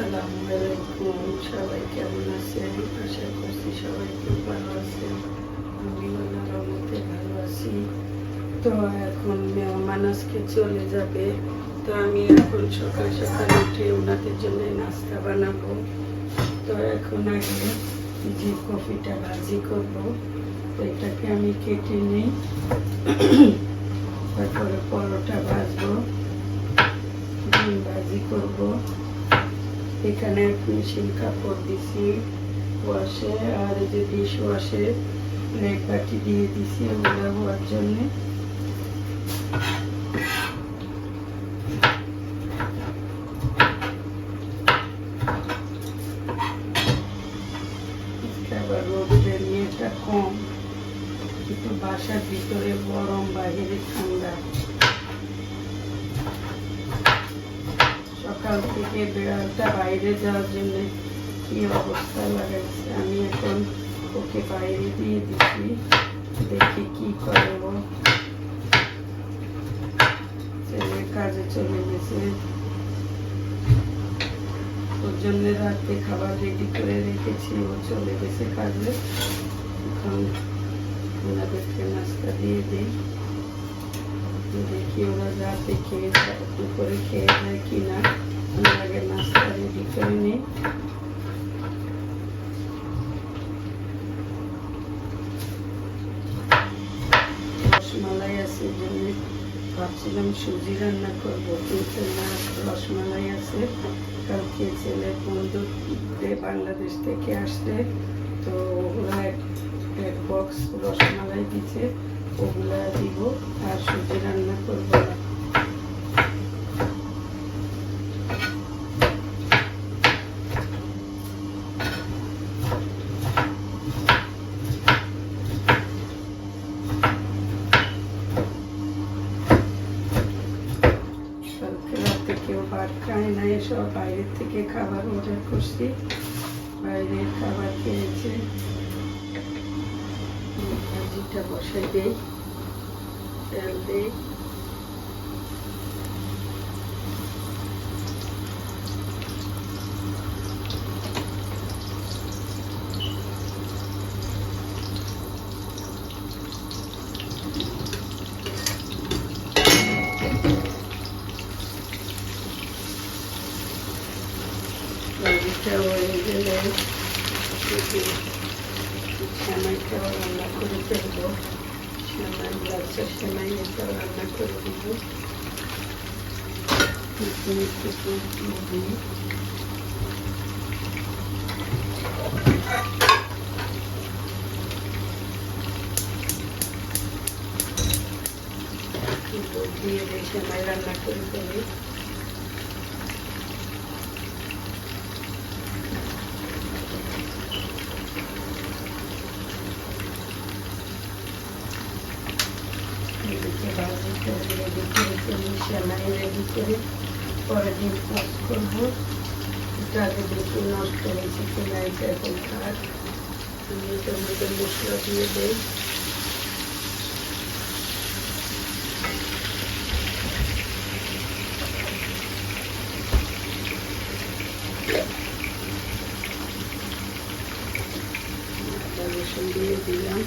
আসসালামু আলাইকুম। সবাই কেমন আছেন আশা করছি সবাই খুব ভালো আছেন। আমি রহমতে ভালো আছি। তো এখন আজকে চলে যাবে। তো আমি এখন সকাল সকাল উঠে ওনাদের জন্য নাস্তা বানাবো। তো এখন আগে যে কফিটা ভাজি করব তো এটাকে আমি কেটে নিই। তারপরে পরোটা ভাজবো। ডিম ভাজি করব। এখানে ফিনিশিং কাপড় দিছি ওয়াশে, আর এই যে ডিশ ওয়াশে বাটি দিয়ে দিছি ওগুলো হওয়ার জন্যে। কম। কিন্তু বাসার ভিতরে গরম, বাইরে ঠান্ডা। সকাল থেকে বিড়ালটা বাইরে যাওয়ার জন্য কি অবস্থা লাগাইছে আমি এখন ওকে বাইরে দিয়ে দিচ্ছি, দেখি কি করে ছেলে কাজে চলে গেছে। ওর জন্য রাতে খাবার রেডি করে রেখেছি, ও চলে গেছে কাজে। এখন ওনাদেরকে নাস্তা দিয়ে দিই। দেখি ওরা রাতে খেয়ে, দুপুরে খেয়ে যায় কি আগে নাস্তা রেডি করে নিই রসমালাই আছে জন্য ভাবছিলাম সুজি রান্না করব, কিন্তু না, রসমালাই আছে। কালকে ছেলে বন্ধু বাংলাদেশ থেকে আসলে তো ওগুলা এক বক্স রসমালাই দিচ্ছে ওগুলা দিব, আর সুজি রান্না করব না কালকে রাতে কেউ ভাত এসব বাইরের থেকে খাবার অর্ডার করছি। বাইরের খাবার খেয়েছে। ভাজিটা বসাই দিই তেল দেই ভাজিটা হয়ে গেলে একটু সেমাইটাও রান্না করে ফেলব সেমাই লাচ্ছা সেমাই এটাও রান্না করে দিব দিয়ে সেমাই রান্না করে ফেলি এদিকে ভাজিটা রেডি করে ফেলি সেমাই রেডি করে পরে ডিম পোস্ট করব এটা আগে দেখি নষ্ট হয়েছে কিনা এটা এখন থাক আমি এটার মধ্যে মশলা দিয়ে দেই আদা রসুন দিয়ে দিলাম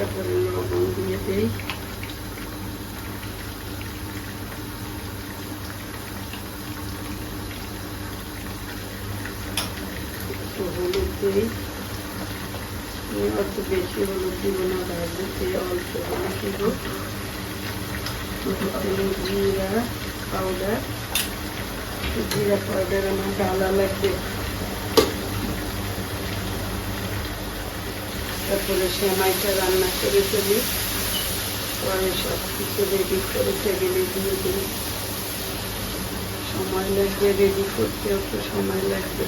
তারপরে লবণ দিয়ে দেই একটু হলুদ দিই অত বেশি হলুদ দিব না ভাজতে অল্প হলুদ দিব জিরা পাউডার জিরা পাউডার আমার ডালা লাগবে তারপরে সেমাইটা রান্না করে ফেলি। পরে সব কিছু রেডি করে টেবিলে দিয়ে দিই। সময় লাগবে রেডি করতেও তো সময় লাগবে।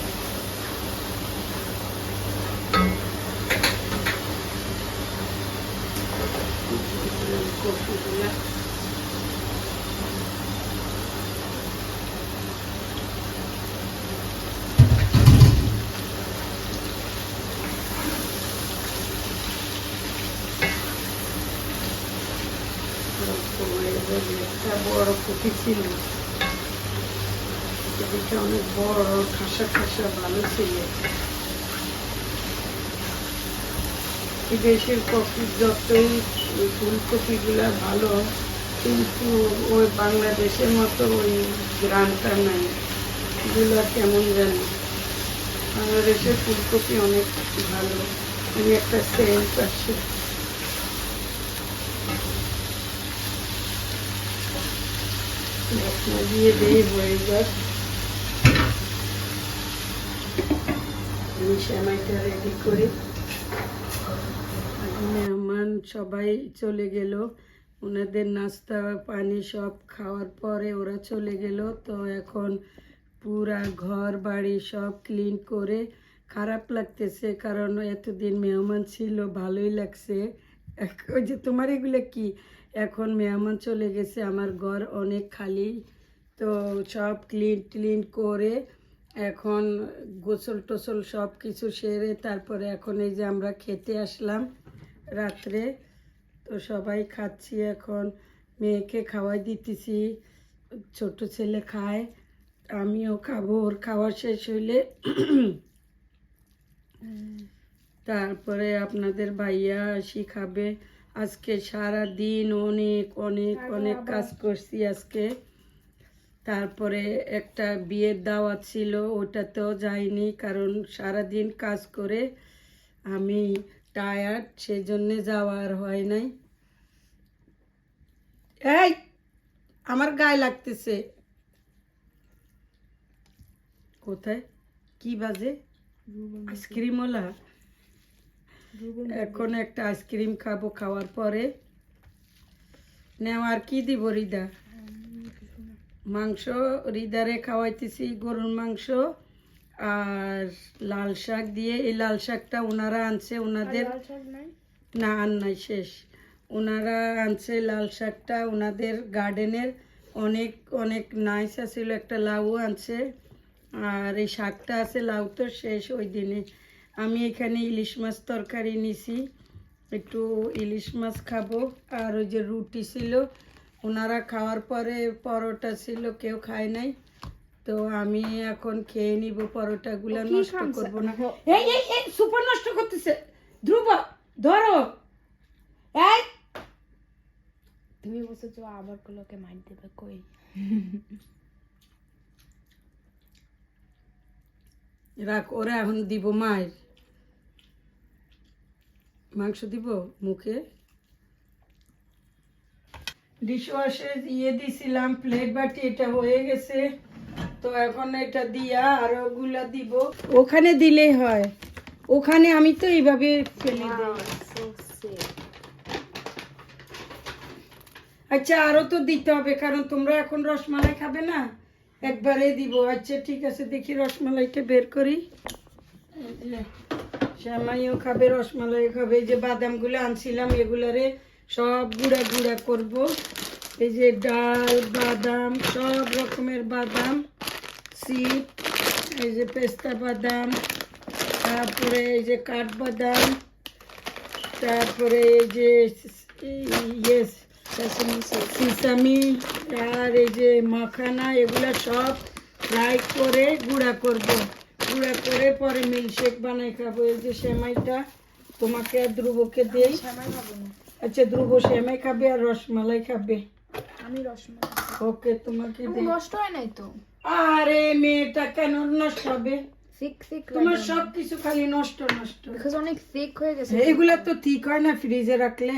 কফিগুলা জানি একটা বড় কপি ছিল অনেক বড় খাসা খাসা ভালো ছিল। এই দেশের কপি যতই ওই ফুলকপিগুলা ভালো, কিন্তু ওই বাংলাদেশের মতো ওই গ্রামটা নাই। এগুলো কেমন জানি? বাংলাদেশের ফুলকপি অনেক ভালো। আমি একটা সেন্ট আছে রেডি করি মেহমান সবাই চলে গেল ওনাদের নাস্তা পানি সব খাওয়ার পরে ওরা চলে গেল তো এখন পুরা ঘর বাড়ি সব ক্লিন করে খারাপ লাগতেছে কারণ এতদিন মেহমান ছিল ভালোই লাগছে ওই যে তোমার এগুলো কি? এখন মেহমান চলে গেছে, আমার ঘর অনেক খালি। তো সব ক্লিন ক্লিন করে এখন গোসল টোসল সব কিছু সেরে তারপরে এখন এই যে আমরা খেতে আসলাম রাত্রে। তো সবাই খাচ্ছি এখন। মেয়েকে খাওয়াই দিতেছি, ছোট ছেলে খায়, আমিও খাব, ওর খাওয়া শেষ হইলে তারপরে আপনাদের ভাইয়া শিখাবে। আজকে সারা দিন অনেক অনেক অনেক কাজ করছি আজকে। তারপরে একটা বিয়ের দাওয়াত ছিল ওটাতেও যাইনি কারণ সারা দিন কাজ করে আমি টায়ার্ড সেই জন্যে যাওয়ার হয় নাই। এই আমার গায়ে লাগতেছে। কোথায়? কি বাজে? আইসক্রিমওয়ালা এখন একটা আইসক্রিম খাব খাওয়ার পরে। নেওয়ার কি দিব রিদা মাংস রিদারে খাওয়াইতেছি গরুর মাংস আর লাল শাক দিয়ে। এই লাল শাকটা ওনারা আনছে ওনাদের না আর নাই শেষ। ওনারা আনছে লাল শাকটা ওনাদের গার্ডেনের অনেক অনেক নাইস আছিল একটা লাউ আনছে। আর এই শাকটা আছে লাউ তো শেষ ওই দিনে। আমি এখানে ইলিশ মাছ তরকারি নিছি। একটু ইলিশ মাছ খাব। আর ওই যে রুটি ছিল ওনারা খাওয়ার পরে পরোটা ছিল কেউ খায় নাই। তো আমি এখন খেয়ে নিব পরোটাগুলো নষ্ট করব না। এই এই এই সুপার নষ্ট করতেছে। ধ্রুব ধরো। এই। তুমি বসেছো আবার গুলোকে মাইর দেবে কই? রাখ ওরা এখন দিব মায়ের। মাংস দিব মুখে। ডিশওয়াশে দিয়ে দিছিলাম প্লেট বাটি এটা হয়ে গেছে। তো এখন এটা দিয়া আর ওগুলা দিব। ওখানে দিলেই হয়। ওখানে আমি তো এইভাবে ফেলে দিই। আচ্ছা আরও তো দিতে হবে কারণ তোমরা এখন রসমালাই খাবে না? একবারে দিব। আচ্ছা ঠিক আছে, দেখি রসমালাইটা বের করি। শ্যামাইও খাবে রসমালাই খাবে। এই যে বাদামগুলো আনছিলাম, এগুলারে সব গুঁড়া গুঁড়া করব। এই যে ডাল, বাদাম, সব রকমের বাদাম, সিপ, এই যে পেস্তা বাদাম, তারপরে এই যে কাঠবাদাম তারপরে এই যে ইয়েস সিসামি আর এই যে মাখানা এগুলা সব ফ্রাই করে গুঁড়া করব। গুঁড়া করে পরে মিল্কশেক বানাই খাব। এই যে সেমাইটা তোমাকে আর ধ্রুবকে দেই। আচ্ছা ধ্রুব সেমাই খাবে আর রসমালাই খাবে। আমি রসমালাই ওকে তোমাকে দেই। নষ্ট হয় নাই তো? আরে মেয়েটা কেন নষ্ট হবে? সিক সিক তোমার সব কিছু খালি নষ্ট নষ্ট। বিকজ অনেক সিক হয়ে গেছে। এগুলা তো ঠিক হয় না ফ্রিজে রাখলে।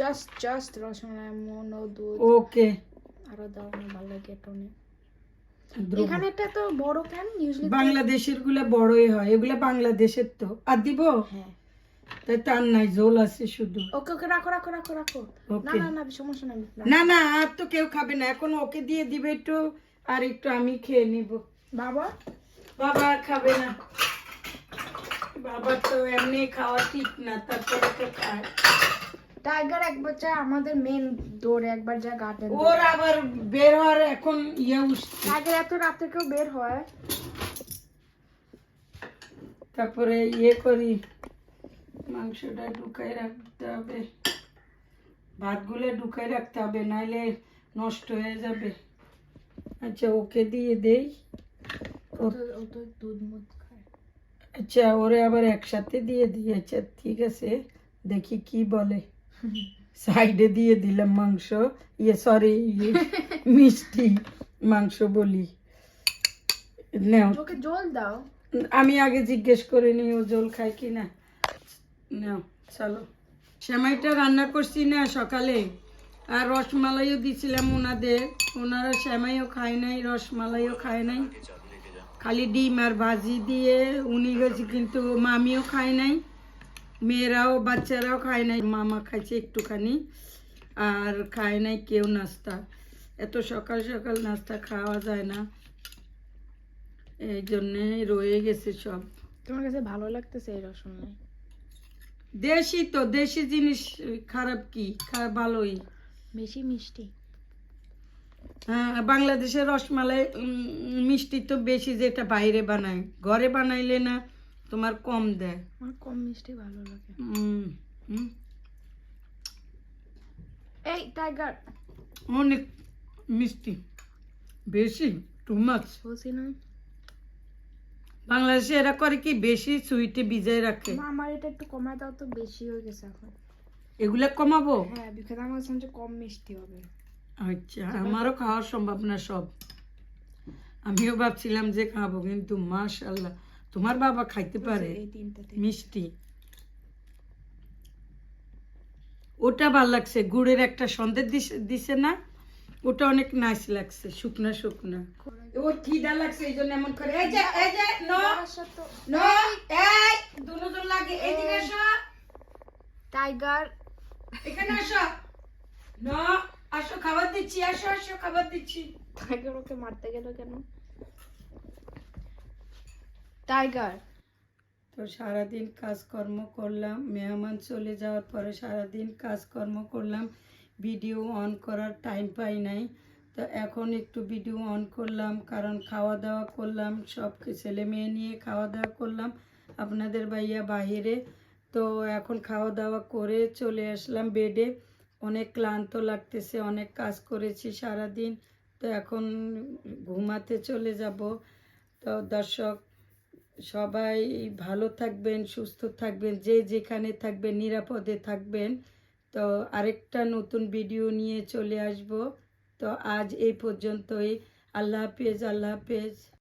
জাস্ট জাস্ট রসমালাই মনো দুধ ওকে। আরও দাও না ভালো লাগে টনে এখানে একটা তো বড় ক্যান ইউজুয়ালি বাংলাদেশেরগুলা বড়ই হয়। এগুলা বাংলাদেশের তো। আর দিব? হ্যাঁ। তাই তার নাই জোল আছে শুধু। ওকে ওকে রাখো রাখো রাখো রাখো। না না না সমস্যা নাই। না না আর তো কেউ খাবে না। এখন ওকে দিয়ে দিবে একটু আর একটু আমি খেয়ে নিব। বাবা? বাবা খাবে না। বাবা তো এমনি খাওয়া ঠিক না তারপরে তো খায়। টাইগার এক বাচ্চা আমাদের মেন দৌড়ে একবার যা গার্ডেন ওর আবার বের হওয়ার এখন ইয়ে উঠছে। টাইগার এত রাতে কেউ বের হয়। তারপরে ইয়ে করি মাংসটা ঢুকাই রাখতে হবে। ভাতগুলো ঢুকাই রাখতে হবে নাইলে নষ্ট হয়ে যাবে। আচ্ছা ওকে দিয়ে দেই। আচ্ছা ওরে আবার একসাথে দিয়ে আচ্ছা ঠিক আছে? দেখি কি বলে। সাইডে দিয়ে দিলাম মাংস। ইয়ে সরি মিষ্টি মাংস বলি। নাও। ওকে জল দাও। আমি আগে জিজ্ঞেস করে নিই ও জল খায় কি না? নাও চলো। সেমাইটা রান্না করছি না সকালে। আর রসমালাইও দিছিলাম ওনাদের। ওনারা সেমাইও খায় নাই রসমালাইও খায় নাই। খালি ডিম আর ভাজি দিয়ে উনি গেছে কিন্তু মামিও খায় নাই মেয়েরাও বাচ্চারাও খায় নাই। মামা খাইছে একটুখানি আর খায় নাই কেউ নাস্তা। এত সকাল সকাল নাস্তা খাওয়া যায় না। এই জন্যে রয়ে গেছে সব। তোমার কাছে ভালো লাগতেছে এই রসমালাই দেশি তো দেশি জিনিস খারাপ কি? খারাপ ভালোই। বেশি মিষ্টি। বাংলাদেশের রসমালাই মিষ্টি তো বেশি যেটা বাইরে বানায়। ঘরে বানাইলে না তোমার কম দেয়। আমার কম মিষ্টি ভালো লাগে। এই টাইগার। অনেক মিষ্টি। বেশি টু মাছ বলছি না। বাংলাদেশে এরা করে কি বেশি সুইটে ভিজায় রাখে। আমার এটা একটু কমায় দাও তো বেশি হয়ে গেছে এখন। এগুলা কমাবো? হ্যাঁ বিকজ আমার কম মিষ্টি হবে। আচ্ছা আমারও খাওয়ার সম্ভাবনা সব। আমিও ভাবছিলাম যে খাব কিন্তু মাশাল্লাহ তোমার বাবা খাইতে পারে। মিষ্টি। ওটা ভালো লাগছে গুড়ের একটা সন্দেশ দিছে- না ওটা অনেক নাইস লাগছে শুকনা শুকনা। ও খিদা লাগছে এই জন্য এমন করে। এই যে এই যে নো নো এই দুজন লাগে এইদিকে আসো টাইগার। এখানে আসো নো আসো খাবার দিচ্ছি আসো আসো খাবার দিচ্ছি। টাইগার ওকে মারতে গেল কেন? টাইগার তো সারাদিন কাজকর্ম করলাম মেহমান চলে যাওয়ার পরে সারাদিন কাজকর্ম করলাম ভিডিও অন করার টাইম পাই নাই। তো এখন একটু ভিডিও অন করলাম কারণ খাওয়া দাওয়া করলাম সব ছেলে মেয়ে নিয়ে খাওয়া দাওয়া করলাম আপনাদের ভাইয়া বাহিরে। তো এখন খাওয়া দাওয়া করে চলে আসলাম বেডে অনেক ক্লান্ত লাগতেছে, অনেক কাজ করেছি সারাদিন, তো এখন ঘুমাতে চলে যাব। তো দর্শক, সবাই ভালো থাকবেন, সুস্থ থাকবেন, যে যেখানে থাকবেন, নিরাপদে থাকবেন। তো আরেকটা নতুন ভিডিও নিয়ে চলে আসব। তো আজ এই পর্যন্তই। আল্লাহ হাফেজ আল্লাহ হাফেজ।